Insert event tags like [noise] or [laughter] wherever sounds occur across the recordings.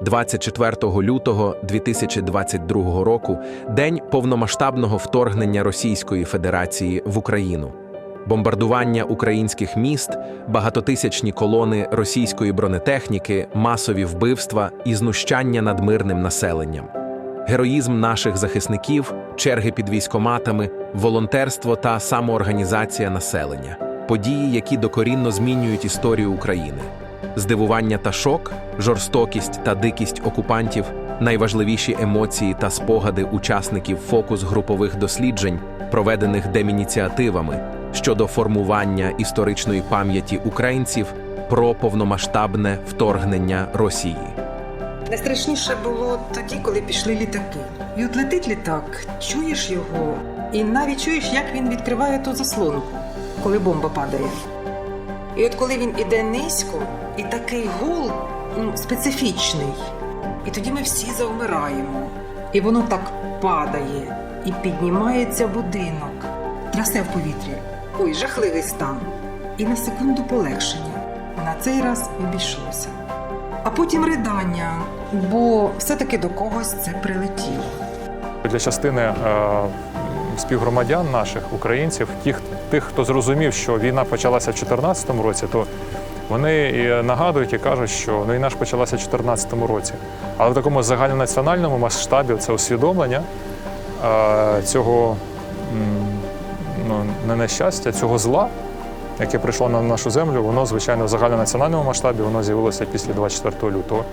24 лютого 2022 року день повномасштабного вторгнення Російської Федерації в Україну. Бомбардування українських міст, багатотисячні колони російської бронетехніки, масові вбивства і знущання над мирним населенням. Героїзм наших захисників, черги під військоматами, волонтерство та самоорганізація населення події, які докорінно змінюють історію України. Здивування та шок, жорстокість та дикість окупантів, найважливіші емоції та спогади учасників фокус групових досліджень, проведених демініціативами щодо формування історичної пам'яті українців про повномасштабне вторгнення Росії. Найстрашніше було тоді, коли пішли літаки. І от летить літак, чуєш його, і навіть чуєш, як він відкриває ту заслонку, коли бомба падає. І от коли він іде низько, і такий гул ну, специфічний, і тоді ми всі завмираємо. І воно так падає, і піднімається будинок, трясе в повітрі. Ой, жахливий стан. І на секунду полегшення. На цей раз обійшлося. А потім ридання, бо все-таки до когось це прилетіло. Для частини е, співгромадян наших, українців, тих, тих, хто зрозумів, що війна почалася в 2014 році, то вони і нагадують і кажуть, що ну, війна ж почалася в 2014 році. Але в такому загальнонаціональному масштабі це усвідомлення е, цього ну, не нещастя, цього зла, яке прийшло на нашу землю, воно, звичайно, в загальнонаціональному масштабі воно з'явилося після 24 лютого.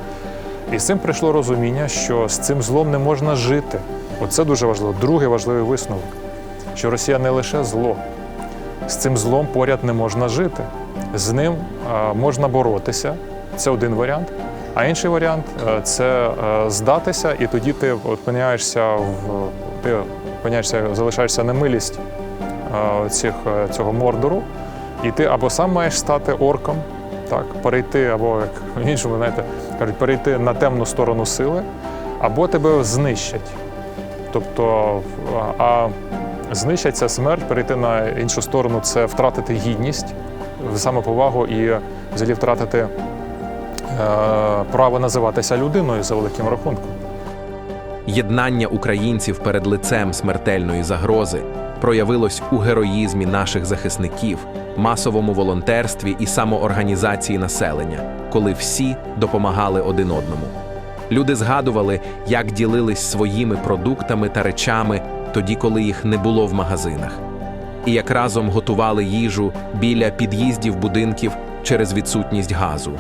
І з цим прийшло розуміння, що з цим злом не можна жити. Оце дуже важливо. Другий важливий висновок, що Росія не лише зло, з цим злом поряд не можна жити. З ним можна боротися. Це один варіант. А інший варіант е, це е, здатися, і тоді ти опиняєшся в ти опиняєшся, залишаєшся на милість е, цих, цього мордору, і ти або сам маєш стати орком, так, перейти, або як [laughs] в іншому, знаєте, кажуть, перейти на темну сторону сили, або тебе знищать. Тобто, а знищать це смерть, перейти на іншу сторону це втратити гідність, самоповагу і взагалі втратити е, право називатися людиною за великим рахунком. Єднання українців перед лицем смертельної загрози проявилось у героїзмі наших захисників, масовому волонтерстві і самоорганізації населення, коли всі допомагали один одному. Люди згадували, як ділились своїми продуктами та речами тоді, коли їх не було в магазинах, і як разом готували їжу біля під'їздів будинків через відсутність газу.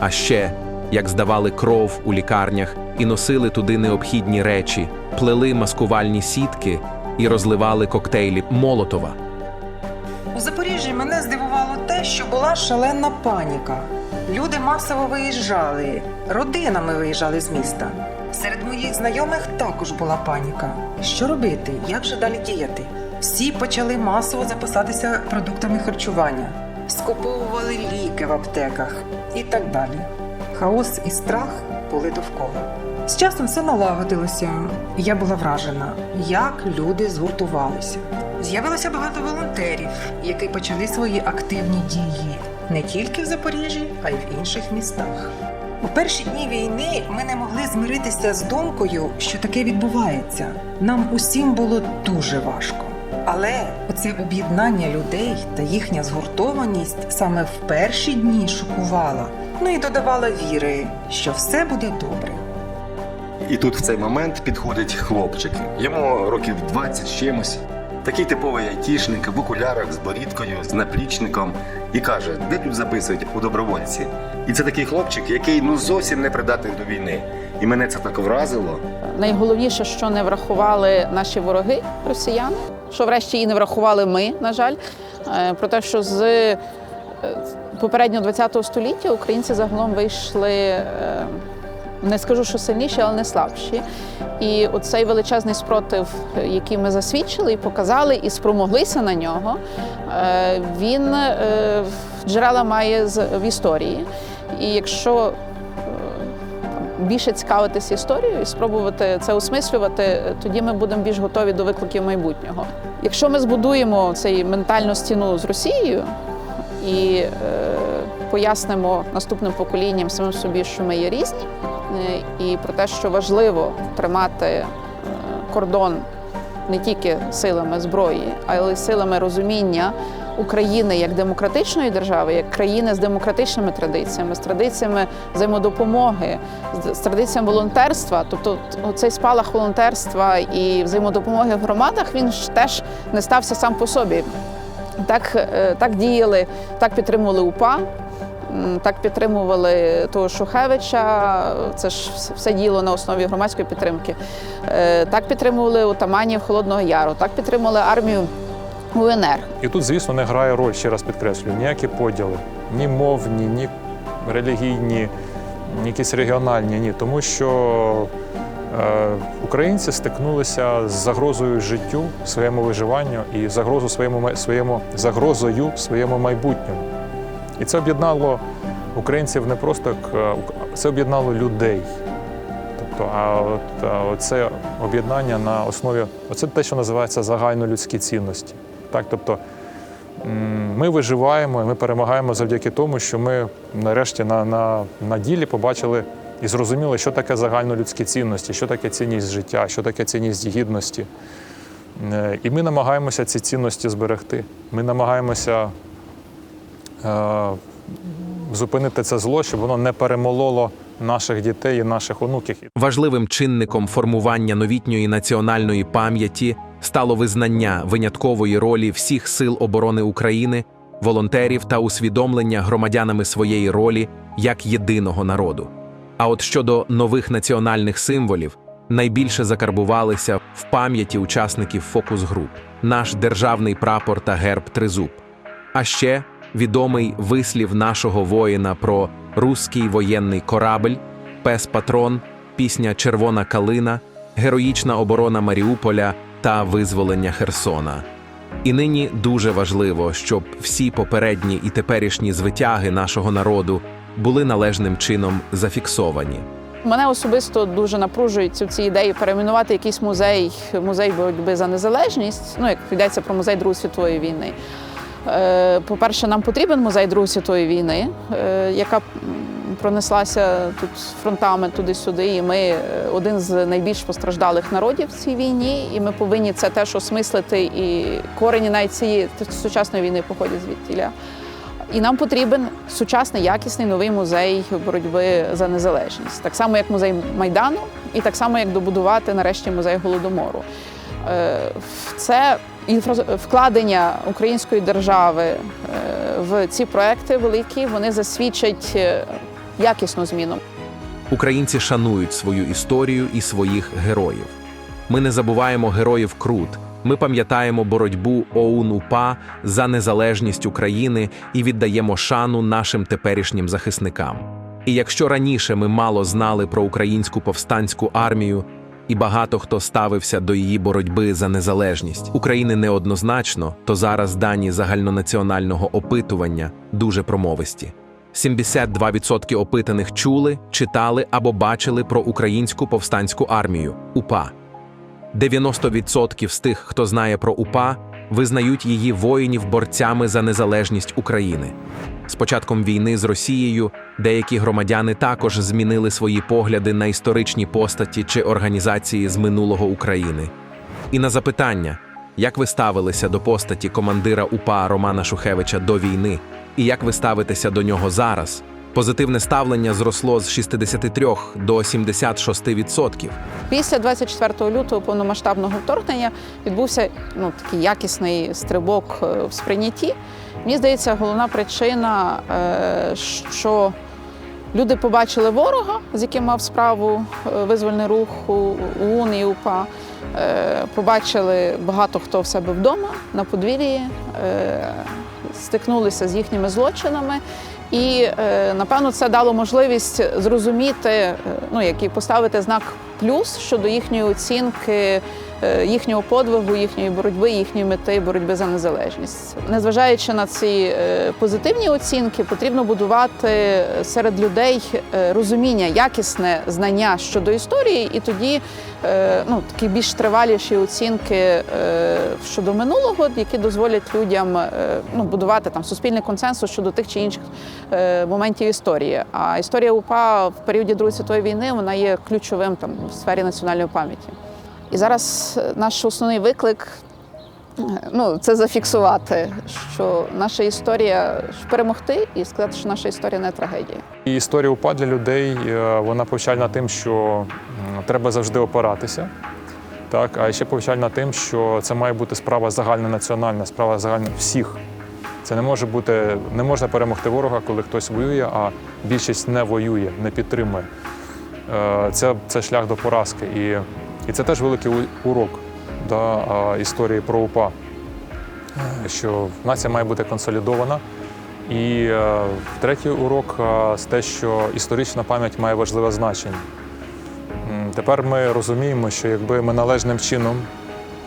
А ще як здавали кров у лікарнях і носили туди необхідні речі, плели маскувальні сітки і розливали коктейлі Молотова. У Запоріжжі мене здивувало те, що була шалена паніка. Люди масово виїжджали, родинами виїжджали з міста. Серед моїх знайомих також була паніка. Що робити? Як же далі діяти? Всі почали масово запасатися продуктами харчування, скуповували ліки в аптеках і так далі. Хаос і страх були довкола. З часом все налагодилося, і я була вражена, як люди згуртувалися. З'явилося багато волонтерів, які почали свої активні дії не тільки в Запоріжжі, а й в інших містах. У перші дні війни ми не могли змиритися з думкою, що таке відбувається. Нам усім було дуже важко. Але оце об'єднання людей та їхня згуртованість саме в перші дні шокувала, ну і додавала віри, що все буде добре. І тут в цей момент підходить хлопчик. Йому років 20 з чимось. Такий типовий айтішник в окулярах з борідкою, з наплічником, і каже, де тут записують у добровольці. І це такий хлопчик, який ну зовсім не придатний до війни. І мене це так вразило. Найголовніше, що не врахували наші вороги, росіяни, що врешті і не врахували ми, на жаль, е, про те, що з е, попереднього ХХ століття українці загалом вийшли. Е, Не скажу, що сильніші, але не слабші. І оцей величезний спротив, який ми засвідчили і показали, і спромоглися на нього, е, він е, джерела має в історії. І якщо більше цікавитися історією і спробувати це осмислювати, тоді ми будемо більш готові до викликів майбутнього. Якщо ми збудуємо цей ментальну стіну з Росією і е, пояснимо наступним поколінням самим собі, що ми є різні, і про те, що важливо тримати е, кордон не тільки силами зброї, але й силами розуміння України як демократичної держави, як країни з демократичними традиціями, з традиціями взаємодопомоги, з- з традиціями волонтерства. Тобто цей спалах волонтерства і взаємодопомоги в громадах він ж теж не стався сам по собі. Так, е, так діяли, так підтримували УПА. Так підтримували того Шухевича, це ж все діло на основі громадської підтримки. Е, Так підтримували отаманів Холодного Яру, так підтримували армію УНР. І тут, звісно, не грає роль, ще раз підкреслюю, ніякі поділи, ні мовні, ні релігійні, ні якісь регіональні, ні. Тому що е, українці стикнулися з загрозою життю, своєму виживанню і загрозу своєму, своєму, загрозою своєму майбутньому. І це об'єднало українців не просто е, це об'єднало людей. Тобто, а от а це об'єднання на основі, оце те, що називається загальнолюдські цінності. Так, тобто ми виживаємо і ми перемагаємо завдяки тому, що ми нарешті на, на, на ділі побачили і зрозуміли, що таке загальнолюдські цінності, що таке цінність життя, що таке цінність гідності. Е, І ми намагаємося ці цінності зберегти. Ми намагаємося зупинити це зло, щоб воно не перемололо наших дітей і наших онуків. Важливим чинником формування новітньої національної пам'яті стало визнання виняткової ролі всіх сил оборони України, волонтерів та усвідомлення громадянами своєї ролі як єдиного народу. А от щодо нових національних символів, найбільше закарбувалися в пам'яті учасників фокус-груп, наш державний прапор та герб тризуб. А ще відомий вислів нашого воїна про руський воєнний корабль, пес патрон, пісня Червона калина, героїчна оборона Маріуполя та визволення Херсона. І нині дуже важливо, щоб всі попередні і теперішні звитяги нашого народу були належним чином зафіксовані. Мене особисто дуже напружують ці ідеї перейменувати якийсь музей, музей боротьби за незалежність. Ну, як йдеться про музей Другої світової війни. Е, По-перше, нам потрібен музей Другої світової війни, е, яка пронеслася тут фронтами туди-сюди. І ми е, один з найбільш постраждалих народів в цій війні, і ми повинні це теж осмислити. І корені навіть цієї сучасної війни походять звідтіля. І нам потрібен сучасний, якісний новий музей боротьби за незалежність, так само як музей Майдану, і так само як добудувати нарешті музей голодомору. Е, Це вкладення української держави е, в ці проекти великі, вони засвідчать е, якісну зміну. Українці шанують свою історію і своїх героїв. Ми не забуваємо героїв Крут. Ми пам'ятаємо боротьбу ОУН-УПА за незалежність України і віддаємо шану нашим теперішнім захисникам. І якщо раніше ми мало знали про українську повстанську армію, і багато хто ставився до її боротьби за незалежність України неоднозначно, то зараз дані загальнонаціонального опитування дуже промовисті. 72% опитаних чули, читали або бачили про українську повстанську армію УПА. 90% з тих, хто знає про УПА, визнають її воїнів борцями за незалежність України. З початком війни з Росією деякі громадяни також змінили свої погляди на історичні постаті чи організації з минулого України. І на запитання, як ви ставилися до постаті командира УПА Романа Шухевича до війни, і як ви ставитеся до нього зараз, позитивне ставлення зросло з 63 до 76%. Після 24 лютого повномасштабного вторгнення відбувся ну, такий якісний стрибок е, в сприйнятті. Мені здається, головна причина, е, що люди побачили ворога, з яким мав справу е, визвольний рух у- УУН і УПА. Побачили багато хто в себе вдома на подвір'ї, стикнулися з їхніми злочинами. І е, напевно це дало можливість зрозуміти, е, ну як і поставити знак плюс щодо їхньої оцінки їхнього подвигу, їхньої боротьби, їхньої мети боротьби за незалежність. Незважаючи на ці е, позитивні оцінки, потрібно будувати серед людей е, розуміння, якісне знання щодо історії, і тоді е, ну, такі більш триваліші оцінки е, щодо минулого, які дозволять людям е, ну, будувати там суспільний консенсус щодо тих чи інших е, моментів історії. А історія УПА в періоді Другої світової війни вона є ключовим там в сфері національної пам'яті. І зараз наш основний виклик ну, це зафіксувати, що наша історія перемогти і сказати, що наша історія не трагедія. І історія УПА для людей е, вона повчальна тим, що треба завжди опиратися. Так, а ще повчальна тим, що це має бути справа загальнонаціональна, справа загальна всіх. Це не може бути, не можна перемогти ворога, коли хтось воює, а більшість не воює, не підтримує. Е, Це, це шлях до поразки. І, і це теж великий урок да, історії про УПА, що нація має бути консолідована. І е, третій урок е, з те, що історична пам'ять має важливе значення. Тепер ми розуміємо, що якби ми належним чином,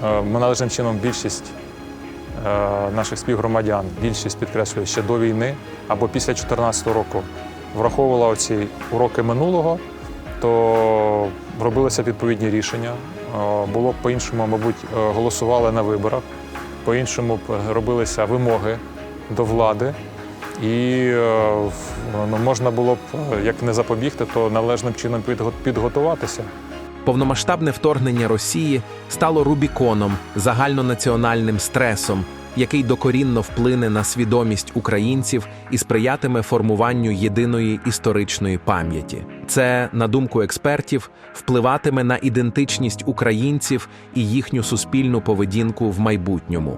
е, ми належним чином більшість наших співгромадян, більшість підкреслюю, ще до війни або після 2014 року враховувала оці уроки минулого, то робилися відповідні рішення. Е, Було б по-іншому, мабуть, е, голосували на виборах, по-іншому робилися вимоги до влади. І е, ну, можна було б, як не запобігти, то належним чином підготуватися. Повномасштабне вторгнення Росії стало Рубіконом, загальнонаціональним стресом, який докорінно вплине на свідомість українців і сприятиме формуванню єдиної історичної пам'яті. Це, на думку експертів, впливатиме на ідентичність українців і їхню суспільну поведінку в майбутньому.